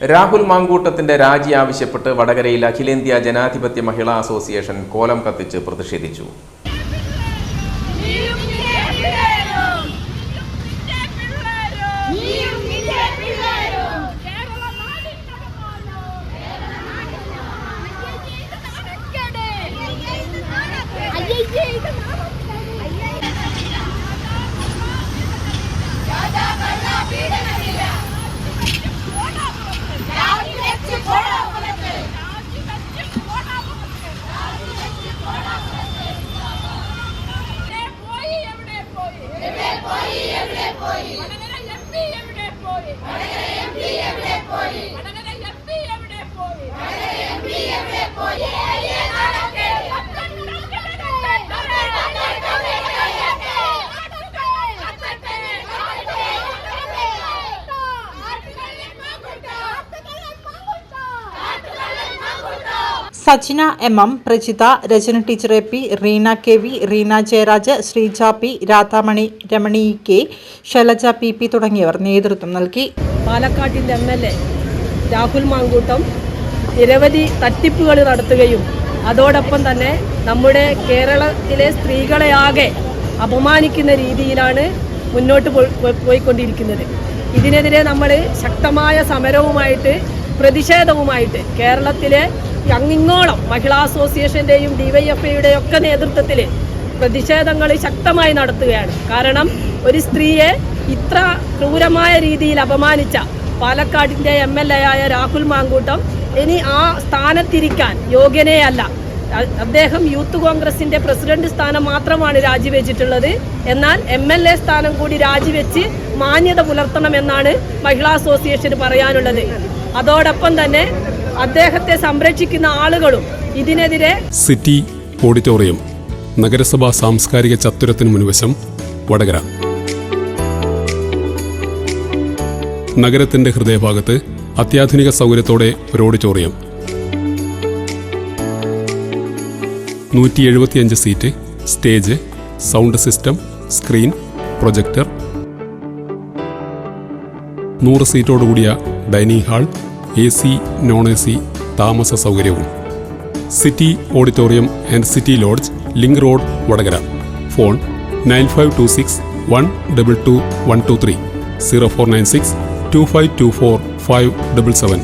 രാഹുൽ മാങ്കൂട്ടത്തിന്റെ രാജി ആവശ്യപ്പെട്ട് വടകരയിൽ അഖിലേന്ത്യാ ജനാധിപത്യ മഹിളാ അസോസിയേഷൻ കോലം കത്തിച്ച് പ്രതിഷേധിച്ചു. നീയും Sachina M M Prajitha Rachana teacher A P Reena K V Reena Jayaraj Sreeja P Radhamani Ramani K Shailaja P P തുടങ്ങിയവർ നേതൃത്വം നൽകി. പാലക്കാട്ടിന്റെ M L A Rahul Mankoottam നിരവധി തട്ടിപ്പുകൾ നടത്തുകയും അതോടൊപ്പം തന്നെ നമ്മുടെ കേരളത്തിലെ സ്ത്രീകളെയാകെ അപമാനിക്കുന്ന രീതിയിലാണ് മുന്നോട്ട് പോയി- പോയി- പോയിക്കൊണ്ടിരിക്കുന്നത്. ഇതിനെതിരെ നമ്മൾ ശക്തമായ സമരവുമായിട്ട് പ്രതിഷേധവുമായിട്ട് കേരളത്തിലെ അങ്ങിങ്ങോളം മഹിളാ അസോസിയേഷന്റെയും ഡിവൈഎഫ്ഐയുടെയും ഒക്കെ നേതൃത്വത്തിൽ പ്രതിഷേധങ്ങൾ ശക്തമായി നടത്തുകയാണ്. കാരണം ഒരു സ്ത്രീയെ ഇത്ര ക്രൂരമായ രീതിയിൽ അപമാനിച്ച പാലക്കാടിന്റെ എം എൽ എ ആയ രാഹുൽ മാങ്കൂട്ടം ഇനി ആ സ്ഥാനത്തിരിക്കാൻ യോഗ്യനെയല്ല. അദ്ദേഹം യൂത്ത് കോൺഗ്രസിന്റെ പ്രസിഡന്റ് സ്ഥാനം മാത്രമാണ് രാജിവെച്ചിട്ടുള്ളത്. എന്നാൽ എം എൽ എ സ്ഥാനം കൂടി രാജിവെച്ച് മാന്യത പുലർത്തണമെന്നാണ് മഹിളാ അസോസിയേഷന് പറയാനുള്ളത്. അതോടൊപ്പം തന്നെ അദ്ദേഹത്തെ സംരക്ഷിക്കുന്ന ആളുകളും ഇതിനെതിരെ സിറ്റി ഓഡിറ്റോറിയം നഗരസഭാ സാംസ്കാരിക ചത്തുരത്തിന് മുൻവശം വടകര. നഗരത്തിന്റെ ഹൃദയഭാഗത്ത് അത്യാധുനിക സൗകര്യത്തോടെ ഒരു ഓഡിറ്റോറിയം. നൂറ്റി എഴുപത്തിയഞ്ച് seat stage sound system screen projector. നൂറ് സീറ്റോടുകൂടിയ dining hall A C non A C താമസ സൗകര്യവും. City auditorium and city lodge link road Vadakara. Phone nine five two six one double two one two three zero four nine six two five two four five double seven.